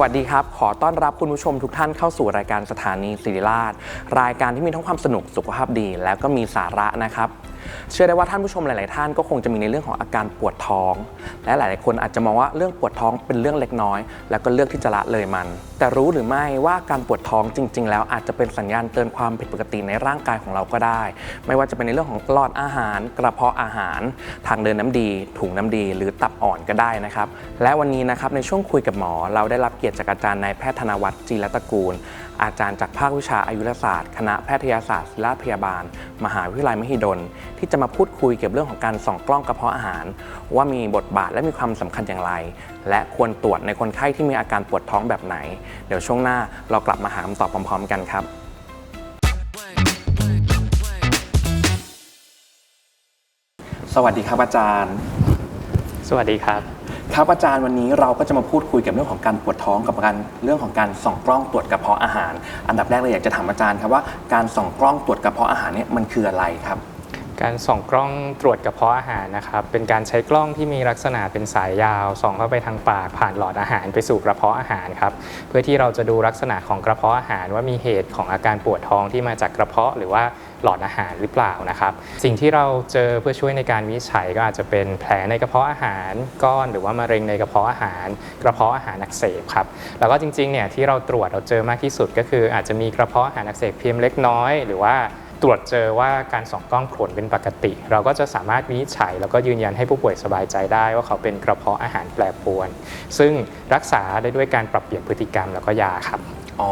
วัสดีครับ ขอต้อนรับคุณผู้ชมทุกท่านเข้าสู่รายการสถานีศิริราช รายการที่มีทั้งความสนุกสุขภาพดี แล้วก็มีสาระนะครับ เชื่อได้ว่าท่านผู้ชมหลาย ๆ ท่านก็คงจะมีในเรื่องของอาการปวดท้อง และหลาย ๆ คนอาจจะมองว่าเรื่องปวดท้องเป็นเรื่องเล็กน้อย แล้วก็เลือกที่จะละเลยมัน แต่รู้หรือไม่ว่าการปวดท้องจริง ๆ แล้วอาจจะเป็นสัญญาณเตือนความผิดปกติในร่างกายของเราก็ได้ ไม่ว่าจะเป็นในเรื่องของหลอดอาหาร กระเพาะอาหาร ทางเดินน้ำดี ถุงน้ำดี หรือตับอ่อนก็ได้นะครับ และวันนี้นะครับในช่วงคุยกับหมอ เราได้รับเกียรติจากอาจารย์นายแพทย์ธนวัฒน์จีรตระกูล อาจารย์จากภาควิชาอายุรศาสตร์ คณะแพทยศาสตร์ศิริราพยาบาล มหาวิทยาลัยมหิดล ที่จะมาพูดคุยเกี่ยวกับเรื่องของการส่องกล้องกระเพาะอาหาร ว่ามีบทบาทและมีความสำคัญอย่างไร และควรตรวจในคนไข้ที่มีอาการปวดท้องแบบไหน เดี๋ยวช่วงหน้าเรากลับมาหาคำตอบพร้อม ๆ กันครับสวัสดีครับอาจารย์ สวัสดีครับ ครับอาจารย์วันนี้เราก็จะมาพูดคุยกับเรื่องของการปวดท้องกับการเรื่องของการส่องกล้องตรวจกระเพาะอาหาร อันดับแรกเลยอยากจะถามอาจารย์ครับว่าการส่องกล้องตรวจกระเพาะอาหารเนี่ยมันคืออะไรครับ การส่องกล้องตรวจกระเพาะอาหารนะครับ เป็นการใช้กล้องที่มีลักษณะเป็นสายยาวส่องเข้าไปทางปากผ่านหลอดอาหารไปสู่กระเพาะอาหารครับ เพื่อที่เราจะดูลักษณะของกระเพาะอาหารว่ามีเหตุของอาการปวดท้องที่มาจากกระเพาะหรือว่าหลอดอาหารหรือเปล่านะครับ สิ่งที่เราเจอเพื่อช่วยในการวิจัยก็อาจจะเป็นแผลในกระเพาะอาหารก้อนหรือว่ามะเร็งในกระเพาะอาหาร กระเพาะอาหารอักเสบครับแล้วก็จริงๆเนี่ยที่เราตรวจเราเจอมากที่สุดก็คืออาจจะมีกระเพาะอาหารอักเสบเพียงเล็กน้อย หรือว่า ตรวจเจอว่าการส่องกล้องผลเป็นปกติ เราก็จะสามารถวินิจฉัย แล้วก็ยืนยันให้ผู้ป่วยสบายใจได้ว่าเขาเป็นกระเพาะอาหารแปรปรวน ซึ่งรักษาได้ด้วยการปรับเปลี่ยนพฤติกรรมแล้วก็ยาครับ อ๋อ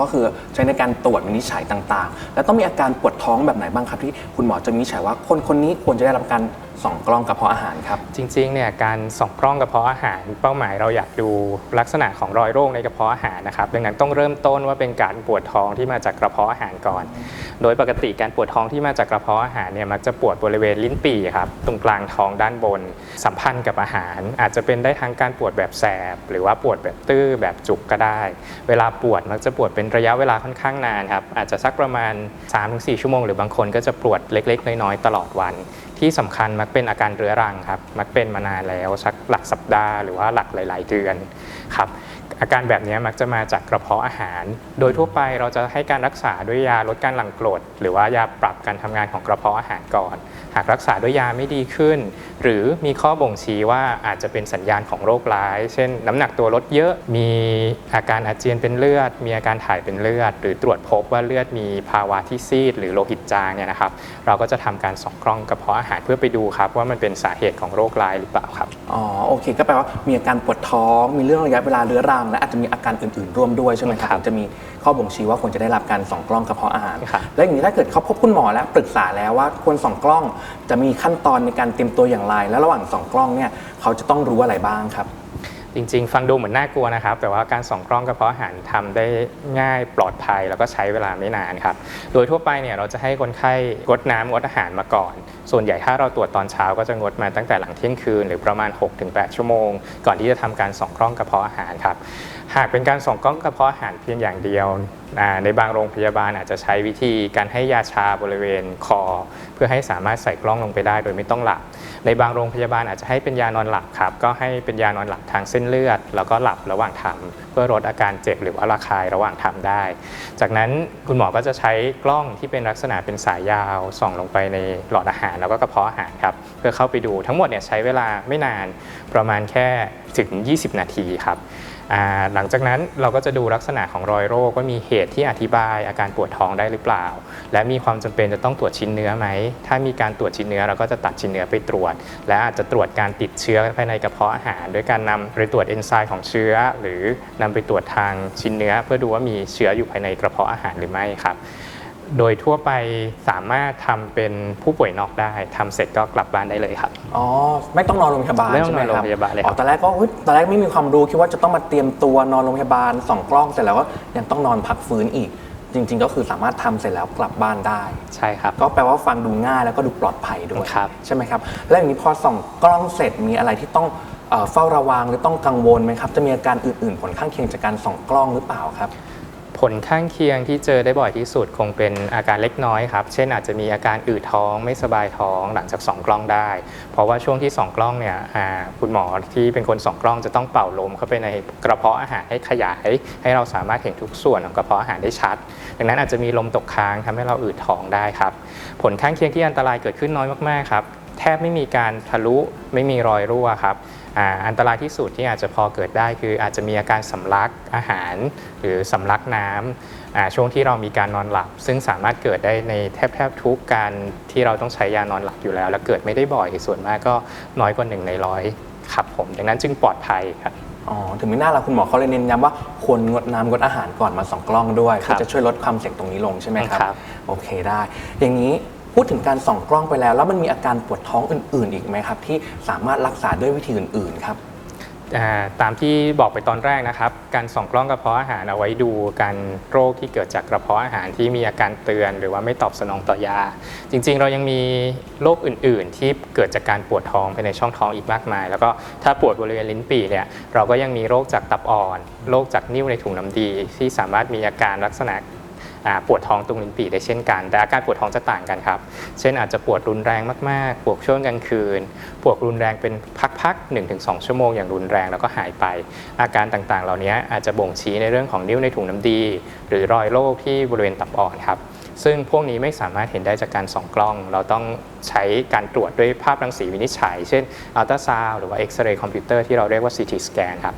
ก็คือใช้ในการตรวจวินิจฉัยต่างๆ แล้วต้องมีอาการปวดท้องแบบไหนบ้างครับที่คุณหมอจะวินิจฉัยว่าคนคนนี้ควรจะได้รับการส่องกล้องกระเพาะอาหารครับ จริงๆเนี่ยการส่องกล้องกระเพาะอาหาร เป้าหมายเราอยากดูลักษณะของรอยโรคในกระเพาะอาหารนะครับดังนั้นต้องเริ่มต้นว่าเป็นการปวดท้องที่มาจากกระเพาะอาหารก่อน โดยปกติการปวดท้องที่มาจากกระเพาะอาหารเนี่ยมักจะปวดบริเวณลิ้นปี่ครับตรงกลางท้องด้านบน สัมพันธ์กับอาหาร อาจจะเป็นได้ทั้งการปวดแบบแสบ หรือว่าปวดแบบตื้อแบบจุกก็ได้ เวลาปวดมักจะปวดเป็นระยะเวลาค่อนข้างนานครับอาจจะสักประมาณ 3-4 ชั่วโมง หรือบางคนก็จะปวดเล็ก ๆ น้อยๆตลอดวัน ที่สำคัญมักเป็นอาการเรื้อรังครับมักเป็นมานานแล้วสักหลักสัปดาห์หรือว่าหลักหลาย ๆ เดือนครับ อาการแบบนี้มักจะมาจากกระเพาะอาหาร โดยทั่วไปเราจะให้การรักษาด้วยยาลดการหลั่งกรด หรือว่ายาปรับการทำงานของกระเพาะอาหารก่อน หากรักษาด้วยยาไม่ดีขึ้น หรือมีข้อบ่งชี้ว่าอาจจะเป็นสัญญาณของโรคร้าย เช่น น้ำหนักตัวลดเยอะ มีอาการอาเจียนเป็นเลือด มีอาการถ่ายเป็นเลือด หรือตรวจพบว่าเลือดมีภาวะที่ซีด หรือโลหิตจางเนี่ยนะครับ เราก็จะทำการส่องกล้องกระเพาะอาหารเพื่อไปดูครับว่ามันเป็นสาเหตุของโรคร้ายหรือเปล่าครับ อ๋อ โอเค ก็แปลว่ามีอาการปวดท้อง มีเรื่องระยะเวลาเรื้อรังและอาจจะมีอาการอื่นๆ ร่วมด้วยใช่ไหมครับครับถึงจะมีข้อบ่งชี้ว่าควรจะได้รับการส่องกล้องกระเพาะอาหารครับแล้วอย่างนี้ถ้าเกิดเขาพบคุณหมอแล้วปรึกษาแล้วว่าควรส่องกล้องจะมีขั้นตอนในการเตรียมตัวอย่างไร และระหว่างส่องกล้องเนี่ยเขาจะต้องรู้อะไรบ้างครับ จริง ๆ ฟังดูเหมือนน่ากลัวนะครับ แต่ว่าการส่องกล้องกระเพาะอาหารทำได้ง่ายปลอดภัย แล้วก็ใช้เวลาไม่นานครับ โดยทั่วไปเนี่ยเราจะให้คนไข้งดน้ำงดอาหารมาก่อน ส่วนใหญ่ถ้าเราตรวจตอนเช้าก็จะงดมาตั้งแต่หลังเที่ยงคืน หรือประมาณ 6-8 ชั่วโมง ก่อนที่จะทำการส่องกล้องกระเพาะอาหารครับหากเป็นการส่องกล้องกระเพาะอาหารเพียงอย่างเดียว ในบางโรงพยาบาลอาจจะใช้วิธีการให้ยาชาบริเวณคอ เพื่อให้สามารถใส่กล้องลงไปได้โดยไม่ต้องหลับ ในบางโรงพยาบาลอาจจะให้เป็นยานอนหลับครับ ก็ให้เป็นยานอนหลับทางเส้นเลือด แล้วก็หลับระหว่างทำเพื่อลดอาการเจ็บหรือว่าระคายระหว่างทำได้ จากนั้นคุณหมอก็จะใช้กล้องที่เป็นลักษณะเป็นสายยาวส่องลงไปในหลอดอาหาร แล้วก็กระเพาะอาหารครับเพื่อเข้าไปดูทั้งหมดเนี่ยใช้เวลาไม่นานประมาณแค่ถึง 20 นาทีครับ หลังจากนั้นเราก็จะดูลักษณะของรอยโรคว่ามีเหตุที่อธิบายอาการปวดท้องได้หรือเปล่า และมีความจำเป็นจะต้องตรวจชิ้นเนื้อไหม ถ้ามีการตรวจชิ้นเนื้อเราก็จะตัดชิ้นเนื้อไปตรวจ และอาจจะตรวจการติดเชื้อภายในกระเพาะอาหารด้วยการนำไปตรวจเอนไซม์ของเชื้อ หรือนำไปตรวจทางชิ้นเนื้อ เพื่อดูว่ามีเชื้ออยู่ภายในกระเพาะอาหารหรือไม่ครับ โดยทั่วไปสามารถทำเป็นผู้ป่วยนอกได้ทำเสร็จก็กลับบ้านได้เลยครับ อ๋อ ไม่ต้องนอนโรงพยาบาลไม่ต้องใช่ไหมนอนครับโรงพยาบาลเลยครับ อ๋อตอนแรกก็เฮ้ยตอนแรกไม่มีความรู้คิดว่าจะต้องมาเตรียมตัวนอนโรงพยาบาลส่องกล้องเสร็จแล้วก็ยังต้องนอนพักฟื้นอีก จริง ๆ ก็คือสามารถทำเสร็จแล้วกลับบ้านได้ ใช่ครับ ก็แปลว่าฟังดูง่ายแล้วก็ดูปลอดภัยด้วยครับ ใช่ไหมครับ แล้วอย่างนี้พอส่องกล้องเสร็จมีอะไรที่ต้องเอ่อเฝ้าระวังหรือต้องกังวลไหมครับ จะมีอาการอื่นๆ ผลข้างเคียงจากการส่องกล้องหรือเปล่าครับผ ลข้างเคียงที่เจอได้บ่อยที่สุดคงเป็นอาการเล็กน้อยครับ เช่นอาจจะมีอาการอืดท้องไม่สบายท้องหลังจากส่องกล้องได้ เพราะว่าช่วงที่ส่องกล้องเนี่ยคุณหมอที่เป็นคนส่องกล้องจะต้องเป่าลมเข้าไปในกระเพาะอาหารให้ขยาย ให้เราสามารถเห็นทุกส่วนของกระเพาะอาหารได้ชัด ดังนั้นอาจจะมีลมตกค้างทำให้เราอืดท้องได้ครับ ผลข้างเคียงที่อันตรายเกิดขึ้นน้อยมากๆครับแทบไม่มีการทะลุไม่มีรอยรั่วครับ อ่าอันตรายที่สุดที่อาจจะพอเกิดได้คืออาจจะมีอาการสำลักอาหาร หรือสำลักน้ำอ่าช่วงที่เรามีการนอนหลับ ซึ่งสามารถเกิดได้ในแทบแทบทุกการที่เราต้องใช้ยานอนหลับอยู่แล้ว และเกิดไม่ได้บ่อยส่วนมากก็น้อยกว่าหนึ่งในร้อยครับผมดังนั้นจึงปลอดภัยครับอ๋อถึงไม่น่าละคุณหมอเขาเลยเน้นย้ำว่าควรงดน้ำงดอาหารก่อนมาส่องกล้องด้วยครับเพื่อจะช่วยลดความเสี่ยงตรงนี้ลงใช่ไหมครับครับโอเคได้ อย่างนี้ พูดถึงการส่องกล้องไปแล้ว แล้วมันมีอาการปวดท้องอื่น ๆ อีกไหมครับ ที่สามารถรักษาด้วยวิธีอื่น ๆ ครับ อ่าตามที่บอกไปตอนแรกนะครับ การส่องกล้องกระเพาะอาหารเอาไว้ดูการโรคที่เกิดจากกระเพาะอาหารที่มีอาการเตือน หรือว่าไม่ตอบสนองต่อยา จริงๆ เรายังมีโรคอื่นๆ ที่เกิดจากการปวดท้องภายในช่องท้องอีกมากมาย แล้วก็ถ้าปวดบริเวณลิ้นปี่เนี่ยเราก็ยังมีโรคจากตับอ่อนโรคจากนิ่วในถุงน้ำดี ที่สามารถมีอาการลักษณะ ปวดท้องตรงลิ้นปี่ได้เช่นกัน แต่อาการปวดท้องจะต่างกันครับ เช่นอาจจะปวดรุนแรงมากๆ ปวดช่วงกลางคืน ปวดรุนแรงเป็นพักๆ1-2 ชั่วโมงอย่างรุนแรงแล้วก็หายไป อาการต่างๆ เหล่านี้อาจจะบ่งชี้ในเรื่องของนิ้วในถุงน้ำดี หรือรอยโรคที่บริเวณตับอ่อนครับซึ่งพวกนี้ไม่สามารถเห็นได้จากการส่องกล้อง เราต้องใช้การตรวจด้วยภาพรังสีวินิจฉัย เช่นอัลตราซาวหรือว่าเอ็กซเรย์คอมพิวเตอร์ที่เราเรียกว่า CT สแกนครับ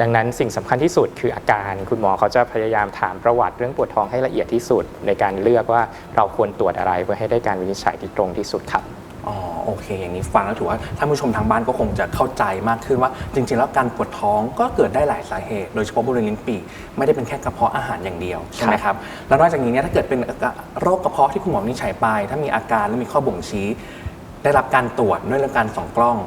ดังนั้นสิ่งสำคัญที่สุดคืออาการ คุณหมอเขาจะพยายามถามประวัติเรื่องปวดท้องให้ละเอียดที่สุด ในการเลือกว่าเราควรตรวจอะไรเพื่อให้ได้การวินิจฉัยที่ตรงที่สุดครับอ๋อโอเค อย่างนี้ฟังแล้วถือว่าท่านผู้ชมทางบ้านก็คงจะเข้าใจมากขึ้นว่า จริง ๆ แล้วการปวดท้องก็เกิดได้หลายสาเหตุ โดยเฉพาะบริเวณลิ้นปี่ไม่ได้เป็นแค่กระเพาะอาหารอย่างเดียวใช่ไหมครับแล้วนอกจากนี้เนี่ยถ้าเกิดเป็นโรคกระเพาะที่คุณหมอวินิจฉัยไป ถ้ามีอาการและมีข้อบ่งชี้ ได้รับการตรวจด้วยเรื่องการส่องกล้อง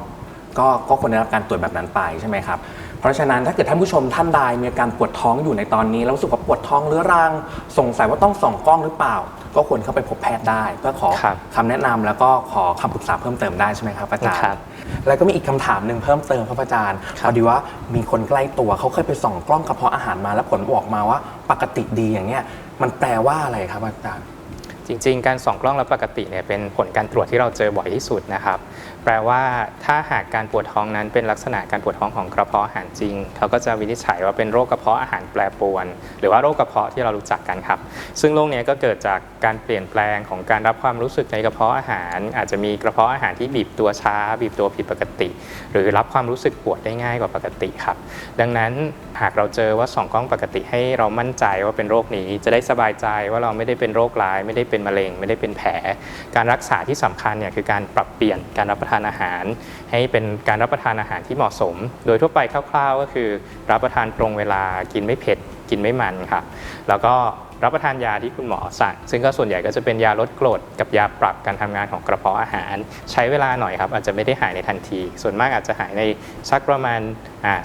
ก็ก็ควรได้รับการตรวจแบบนั้นไปใช่ไหมครับ เพราะฉะนั้นถ้าเกิดท่านผู้ชมท่านใดมีอาการปวดท้องอยู่ในตอนนี้แล้วรู้สึกว่าปวดท้องเรื้อรัง สงสัยว่าต้องส่องกล้องหรือเปล่า ก็ควรเข้าไปพบแพทย์ได้เพื่อขอครับคำแนะนำแล้วก็ขอคำปรึกษาเพิ่มเติมได้ใช่ไหมครับอาจารย์ ครับ แล้วก็มีอีกคำถามหนึ่งเพิ่มเติมครับอาจารย์คพรับอดีว่ามีคนใกล้ตัวเขาเคยไปส่องกล้องกระเพาะอาหารมาแล้วผลบอกมาว่าปกติดีอย่างเนี้ยมันแปลว่าอะไรครับอาจารย์ จริงๆ การส่องกล้องและปกติเนี่ยเป็นผลการตรวจที่เราเจอบ่อยที่สุดนะครับแปลว่าถ้าหากการปวดท้องนั้นเป็นลักษณะการปวดท้องของกระเพาะอาหารจริง เขาก็จะวินิจฉัยว่าเป็นโรคกระเพาะอาหารแปรปรวน หรือว่าโรคกระเพาะที่เรารู้จักกันครับ ซึ่งโรคเนี้ยก็เกิดจากการเปลี่ยนแปลงของการรับความรู้สึกในกระเพาะอาหาร อาจจะมีกระเพาะอาหารที่บีบตัวช้า บีบตัวผิดปกติ หรือรับความรู้สึกปวดได้ง่ายกว่าปกติครับ ดังนั้นหากเราเจอว่าสองกล้องปกติให้เรามั่นใจว่าเป็นโรคนี้ จะได้สบายใจว่าเราไม่ได้เป็นโรคร้าย ไม่ได้เป็นมะเร็ง ไม่ได้เป็นแผล การรักษาที่สำคัญเนี่ยคือการปรับเปลี่ยนการรับประทานอาหาร ให้เป็นการรับประทานอาหารที่เหมาะสม โดยทั่วไปคร่าวๆ ก็คือ รับประทานตรงเวลากินไม่เผ็ดกินไม่มันครับแล้วก็รับประทานยาที่คุณหมอสั่ง ซึ่งก็ส่วนใหญ่ก็จะเป็นยาลดกรดกับยาปรับการทำงานของกระเพาะอาหาร ใช้เวลาหน่อยครับ อาจจะไม่ได้หายในทันที ส่วนมากอาจจะหายในสักประมาณ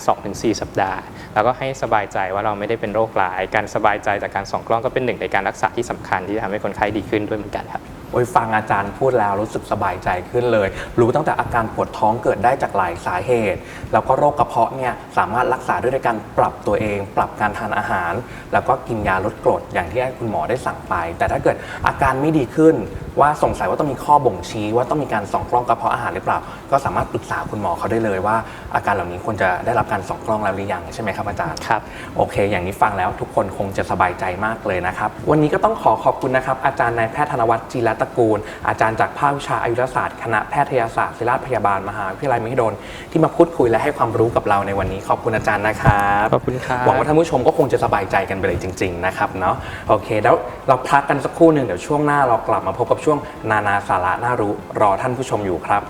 สองถึงสสัปดาห์ แล้วก็ให้สบายใจว่าเราไม่ได้เป็นโรคร้าย การสบายใจจากการส่องกล้องก็เป็นหนึ่งในการรักษาที่สำคัญที่จะทำให้คนไข้ดีขึ้นด้วยเหมือนกันครับ โอ้ยฟังอาจารย์พูดแล้วรู้สึกสบายใจขึ้นเลย รู้ตั้งแต่อาการปวดท้องเกิดได้จากหลายสาเหตุ แล้วก็โรคกระเพาะเนี่ยสามารถรักษาด้วยการปรับตัวเอง ปรับการทานอาหาร แล้วก็กินยาลดกรดอย่างที่คุณหมอได้สั่งไป แต่ถ้าเกิดอาการไม่ดีขึ้น ว่าสงสัยว่าต้องมีข้อบ่งชี้ ว่าต้องมีการส่องกล้องกระเพาะอาหารหรือเปล่า ก็สามารถปรึกษาคุณหมอเขาได้เลยว่า อาการเหล่านี้ควรจะได้รับการส่องกล้องแล้วหรือยังใช่ไหมครับอาจารย์ครับโอเค อย่างนี้ฟังแล้วทุกคนคงจะสบายใจมากเลยนะครับ วันนี้ก็ต้องขอขอบคุณนะครับ อาจารย์นายแพทย์ธนวัฒน์จีรตระกูล อาจารย์จากภาควิชาอายุรศาสตร์คณะแพทยศาสตร์ศิริราชพยาบาลมหาวิทยาลัยมหิดลที่มาพูดคุยและให้ความรู้กับเราในวันนี้ขอบคุณอาจารย์นะครับขอบคุณครับหวังว่าท่านผู้ชมก็คงจะสบายใจกันไปเลยจริง ๆนะครับเนาะโอเค แล้วเราพักกันสักครู่หนึ่งเดี๋ยวช่วงหน้าเรากลับมาพบกับช่วงนานาสาระน่ารู้รอท่านผู้ชมอยู่ครับ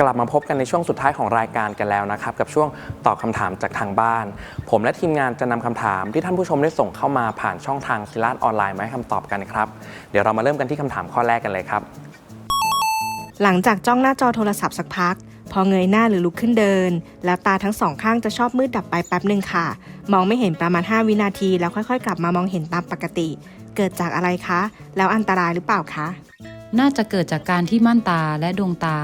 กลับมาพบกันในช่วงสุดท้ายของรายการกันแล้วนะครับ กับช่วงตอบคำถามจากทางบ้าน ผมและทีมงานจะนำคำถามที่ท่านผู้ชมได้ส่งเข้ามาผ่านช่องทางศิลาดออนไลน์มาให้คำตอบกันครับ เดี๋ยวเรามาเริ่มกันที่คำถามข้อแรกกันเลยครับ หลังจากจ้องหน้าจอโทรศัพท์สักพัก พอเงยหน้าหรือลุกขึ้นเดิน แล้วตาทั้งสองข้างจะชอบมืดดับไปแป๊บหนึ่งค่ะ มองไม่เห็นประมาณ 5 วินาที แล้วค่อยๆ กลับมามองเห็นตามปกติ เกิดจากอะไรคะ แล้วอันตรายหรือเปล่าคะ น่าจะเกิดจากการที่ม่านตาและดวงตา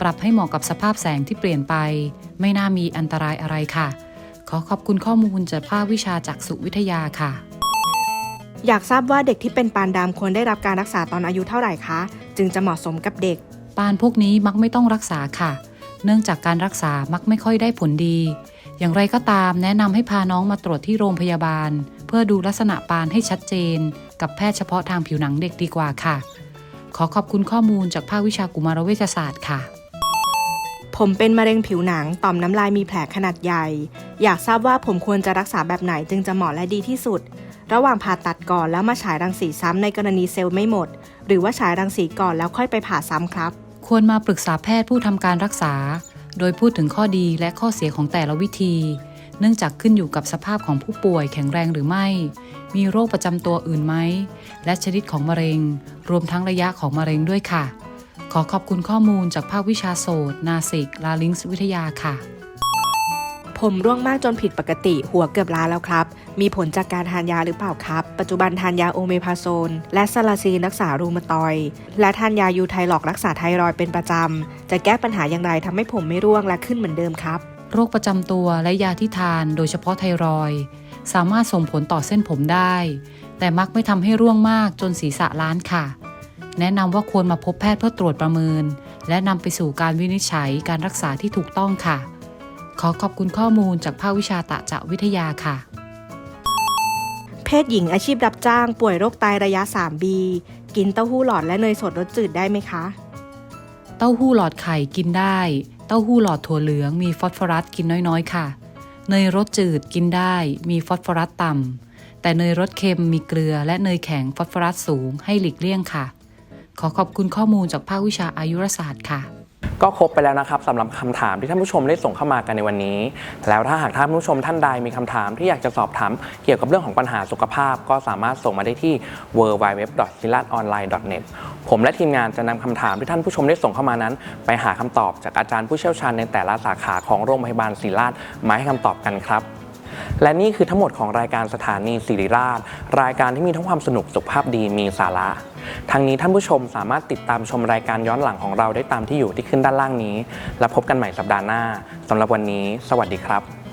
ปรับให้เหมาะกับสภาพแสงที่เปลี่ยนไป ไม่น่ามีอันตรายอะไรค่ะ ขอขอบคุณข้อมูลจากภาควิชาจักษุวิทยาค่ะ อยากทราบว่าเด็กที่เป็นปานดำควรได้รับการรักษาตอนอายุเท่าไหร่คะ จึงจะเหมาะสมกับเด็ก ปานพวกนี้มักไม่ต้องรักษาค่ะ เนื่องจากการรักษามักไม่ค่อยได้ผลดี อย่างไรก็ตามแนะนำให้พาน้องมาตรวจที่โรงพยาบาล เพื่อดูลักษณะปานให้ชัดเจน กับแพทย์เฉพาะทางผิวหนังเด็กดีกว่าค่ะ ขอขอบคุณข้อมูลจากภาควิชากุมารเวชศาสตร์ค่ะ ผมเป็นมะเร็งผิวหนังต่อมน้ำลายมีแผลขนาดใหญ่ อยากทราบว่าผมควรจะรักษาแบบไหนจึงจะเหมาะและดีที่สุด ระหว่างผ่าตัดก่อนแล้วมาฉายรังสีซ้ำในกรณีเซลล์ไม่หมด หรือว่าฉายรังสีก่อนแล้วค่อยไปผ่าซ้ำครับ ควรมาปรึกษาแพทย์ผู้ทำการรักษา โดยพูดถึงข้อดีและข้อเสียของแต่ละวิธี เนื่องจากขึ้นอยู่กับสภาพของผู้ป่วยแข็งแรงหรือไม่ มีโรคประจำตัวอื่นไหม และชนิดของมะเร็ง รวมทั้งระยะของมะเร็งด้วยค่ะ ขอขอบคุณข้อมูลจากภาควิชาโสตนาสิก ลาลิงส์วิทยาค่ะ ผมร่วงมากจนผิดปกติ หัวเกือบล้านแล้วครับ มีผลจากการทานยาหรือเปล่าครับ ปัจจุบันทานยาโอเมพาโซน และซาลาซีนรักษารูมาตอย และทานยายูไทหลอกรักษาไทรอยเป็นประจำ จะแก้ปัญหาอย่างไรทำให้ผมไม่ร่วงและขึ้นเหมือนเดิมครับ โรคประจำตัวและยาที่ทานโดยเฉพาะไทรอย สามารถส่งผลต่อเส้นผมได้ แต่มักไม่ทำให้ร่วงมากจนศีรษะล้านค่ะ แนะนำว่าควรมาพบแพทย์เพื่อตรวจประเมิน และนำไปสู่การวินิจฉัยการรักษาที่ถูกต้องค่ะ ขอขอบคุณข้อมูลจากภาควิชาตะจะวิทยาค่ะ เพศหญิงอาชีพรับจ้างป่วยโรคไตระยะ 3B กินเต้าหู้หลอดและเนยสดรสจืดได้ไหมคะ เต้าหู้หลอดไข่กินได้ เต้าหู้หลอดถั่วเหลืองมีฟอสฟอรัสกินน้อยๆ ค่ะ เนยรสจืดกินได้มีฟอสฟอรัสต่ำแต่เนยรสเค็มมีเกลือและเนยแข็งฟอสฟอรัสสูงให้หลีกเลี่ยงค่ะ ขอขอบคุณข้อมูลจากภาควิชาอายุรศาสตร์ค่ะ ก็ครบไปแล้วนะครับสำหรับคำถามที่ท่านผู้ชมได้ส่งเข้ามากันในวันนี้ แล้วถ้าหากท่านผู้ชมท่านใดมีคำถามที่อยากจะสอบถามเกี่ยวกับเรื่องของปัญหาสุขภาพ ก็สามารถส่งมาได้ที่ w w w s i l a t o n l i n e n e t ผมและทีมงานจะนำคำถามที่ท่านผู้ชมได้ส่งเข้ามานั้น ไปหาคำตอบจากอาจารย์ผู้เชี่ยวชาญในแต่ละสาขาของโรงพยาบาลศิริราชมาให้คำตอบกันครับ และนี่คือทั้งหมดของรายการสถานีสิริราช รายการที่มีทั้งความสนุกสุขภาพดีมีสาระทั้งนี้ท่านผู้ชมสามารถติดตามชมรายการย้อนหลังของเราได้ตามที่อยู่ที่ขึ้นด้านล่างนี้ และพบกันใหม่สัปดาห์หน้าสำหรับวันนี้ สวัสดีครับ